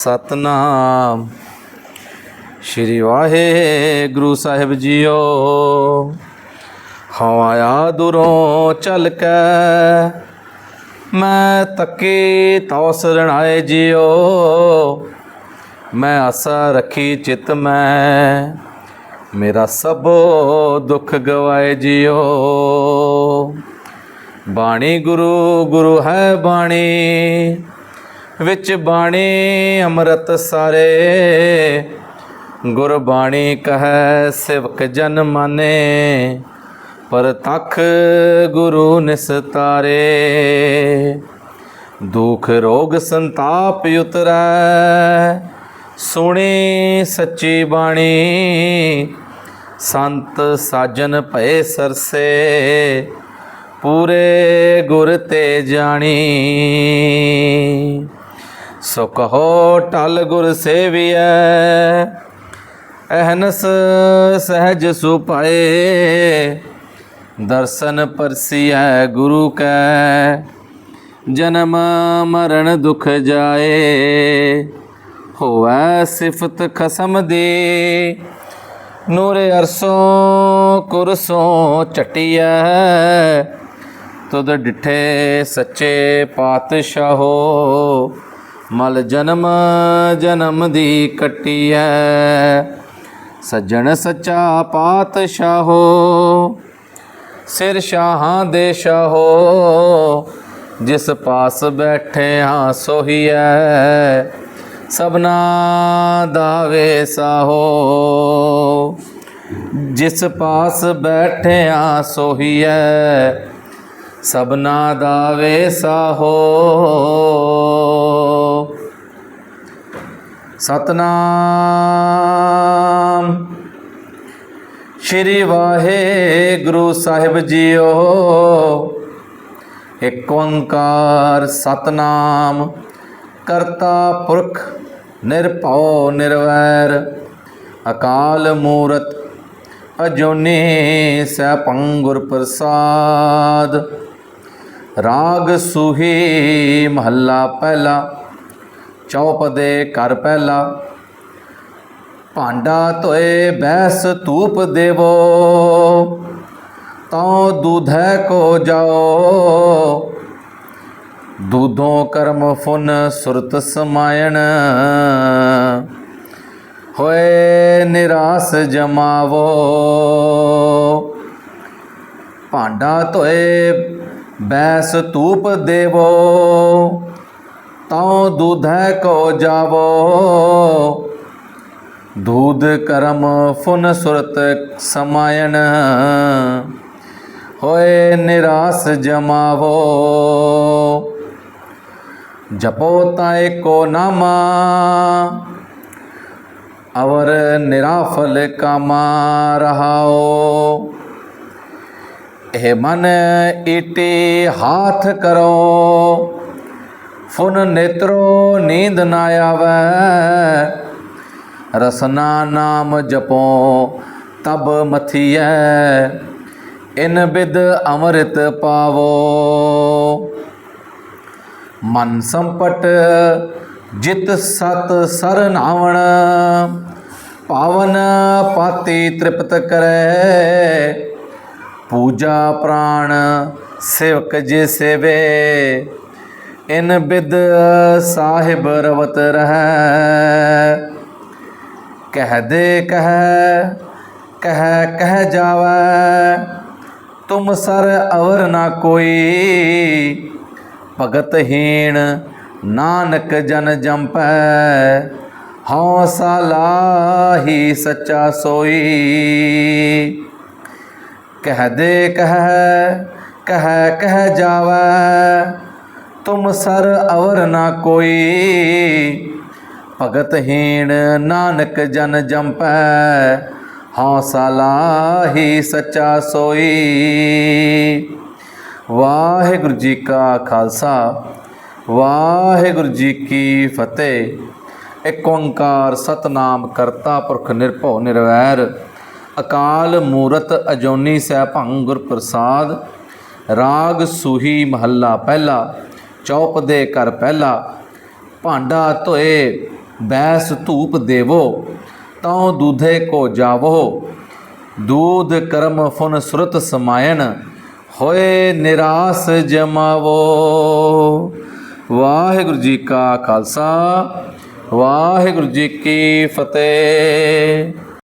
ਸਤਨਾਮ। ਸ਼੍ਰੀ ਵਾਹਿਗੁਰੂ ਸਾਹਿਬ ਜੀਓ। ਹਉ ਆਇਆ ਦੁਰੋਂ ਚੱਲ ਕੇ ਮੈਂ ਤੱਕੀ ਤਉ ਸਰਣਾਏ ਜੀਓ। ਮੈਂ ਆਸਾ ਰੱਖੀ ਚਿਤ ਮੈਂ, ਮੇਰਾ ਸਭੋ ਦੁੱਖ ਗਵਾਏ ਜੀਓ। ਬਾਣੀ ਗੁਰੂ ਗੁਰੂ ਹੈ ਬਾਣੀ। ਵਿੱਚ ਬਾਣੀ ਅੰਮ੍ਰਿਤ ਸਾਰੇ। ਗੁਰਬਾਣੀ ਕਹੈ, ਸਿਵਕ ਜਨ ਮਾਨੇ। ਪਰ ਤਖ ਗੁਰੂ ਨਿਸਤਾਰੇ ਦੁਖ ਰੋਗ ਸੰਤਾਪ ਉਤਰੈ। ਸੁਣੀ ਸੱਚੀ ਬਾਣੀ। ਸੰਤ ਸਾਜਨ ਭਏ ਸਰਸੇ। ਪੂਰੇ ਗੁਰ ਤੇ ਜਾਣੀ। ਸੋ ਕਹੋ ਟਲ ਗੁਰ ਸੇਵੀਐ, ਅਹਨਸ ਸਹਿਜ ਸੁਪਾਏ, ਦਰਸ਼ਨ ਪਰਸੀਐ ਗੁਰੂ ਕੈ, ਜਨਮ ਮਰਨ ਦੁਖ ਜਾਏ, ਹੋਵੈ ਸਿਫਤ ਖਸਮ ਦੀ, ਨੂਰੇ ਅਰਸੋਂ ਕੁਰਸੋਂ ਚਟਿਐ, ਤੁਧ ਡਿਠੇ ਸੱਚੇ ਪਾਤਸ਼ਾਹੋ ਮਲ ਜਨਮ ਜਨਮ ਦੀ ਕੱਟੀ ਕਟਿਐ। ਸੱਜਣ ਸੱਚਾ ਪਾਤਸ਼ਾਹੋ, ਸਿਰ ਸ਼ਾਹਾਂ ਦੇ ਸ਼ਾਹੋ। ਜਿਸ ਪਾਸ ਬੈਠੇ ਹਾਂ ਸੋਹੀਐ, ਸਭਨਾ ਦਾ ਵੇ ਸਾਹੋ। ਜਿਸ ਪਾਸ ਬੈਠਿਆ ਹਾਂ ਸੋਹੀਐ, ਸਭਨਾ ਦਾ ਵੇ ਸਾਹੋ। ਸਤਨਾਮ। ਸ਼੍ਰੀ ਵਾਹਿਗੁਰੂ ਸਾਹਿਬ ਜੀਓ ਏਕ ਓੰਕਾਰ ਸਤਨਾਮ। ਕਰਤਾ ਪੁਰਖ, ਨਿਰਭਉ, ਨਿਰਵੈਰ, ਅਕਾਲ ਮੂਰਤ, ਅਜੋਨੀ ਸੈਭੰ ਗੁਰ ਪ੍ਰਸਾਦ। ਰਾਗ ਸੁਹੀ ਮਹੱਲਾ ਪਹਿਲਾ ਚੌਪਦੇ ਘਰ ਪਹਿਲਾ। ਭਾਂਡਾ ਧੋਏ ਬੈਸ ਧੂਪ ਦੇਵੋ ਤਉ ਦੁਧੈ ਕੋ ਜਾਓ। ਦੂਧੋਂ ਕਰਮ ਫੁਨ ਸੁਰਤ ਸਮਾਇਣ, ਹੋਏ ਨਿਰਾਸ ਜਮਾਵੋ। ਭਾਂਡਾ ਧੋਏ ਬੈਸ ਧੂਪ ਦੇਵੋ ਤਉ ਦੁਧੈ ਕੋ ਜਾਵੋ। ਦੂਧ ਕਰਮ ਫੁਨ ਸੁਰਤ ਸਮਾਇਣ। ਹੋਏ ਨਿਰਾਸ ਜਮਾਵੋ। ਜਪੋ ਤਾਏ ਕੋ ਨਾਮਾ। ਅਵਰ ਨਿਰਾਫਲ ਕਾਮਾ ਰਹਾਓ। ਇਹ ਮਨ ਈਟੇ ਹਾਥ ਕਰੋ। ਫੁਨ ਨੇਤਰੋ ਨੀਂਦ ਨਾ ਆਵੈ। ਰਸਨਾ ਨਾਮ ਜਪੋ, ਤਬ ਮਥੀਐ। ਇਨ ਬਿਦ ਅੰਮ੍ਰਿਤ ਪਾਵੋ। ਮਨ ਸੰਪਟ ਜਿਤ ਸਤ ਸਰਨਾਵਣ ਪਾਵਨ ਪਾਤੀ ਤ੍ਰਿਪਤ ਕਰੈ। ਪੂਜਾ ਪ੍ਰਾਣ ਸੇਵਕ ਜੇ ਸੇਵੇ। ਇਨ ਬਿਦ ਸਾਹਿਬ ਰਵਤ ਰਹਿ। ਕਹਿ ਦੇ ਕਹਿ ਕਹਿ ਕਹਿ ਜਾਵੈ। ਤੁਮ ਸਰ ਅਵਰ ਨਾ ਕੋਈ। ਭਗਤ ਹੀਣ ਨਾਨਕ ਜਨ ਜੰਪੈ। ਹਉ ਸਾਲਾਹੀ ਸੱਚਾ ਸੋਈ। ਕਹਿ ਦੇ ਕਹਿ ਕਹਿ ਕਹਿ ਜਾਵੈ। ਤੁਮ ਸਰ ਅਵਰ ਨਾ ਕੋਈ। ਭਗਤ ਹੀਣ ਨਾਨਕ ਜਨ ਜੰਪੈ ਹਉ ਸਾਲਾਹੀ ਸੱਚਾ ਸੋਈ। ਵਾਹਿਗੁਰੂ ਜੀ ਕਾ ਖਾਲਸਾ, ਵਾਹਿਗੁਰੂ ਜੀ ਕੀ ਫਤਿਹ। ਏਕ ਓੰਕਾਰ ਸਤਨਾਮ ਕਰਤਾ ਪੁਰਖ ਨਿਰਭਉ ਨਿਰਵੈਰ। ਅਕਾਲ ਮੂਰਤ ਅਜੋਨੀ ਸੈਭੰ ਗੁਰ ਪ੍ਰਸਾਦ ਰਾਗ ਸੂਹੀ ਮਹੱਲਾ ਪਹਿਲਾ। ਚੌਪ ਦੇ ਘਰ ਪਹਿਲਾ, ਭਾਂਡਾ ਧੋਏ, ਬੈਸ ਧੂਪ ਦੇਵੋ, ਤਉ ਦੂਧੇ ਕੋ ਜਾਵੋ। ਦੂਧ ਕਰਮ ਫੁਨ ਸੁਰਤ ਸਮਾਇਨ ਹੋਏ ਨਿਰਾਸ ਜਮਾਵੋ। ਵਾਹਿਗੁਰੂ ਜੀ ਕਾ ਖਾਲਸਾ, ਵਾਹਿਗੁਰੂ ਜੀ ਕੀ ਫਤਿਹ।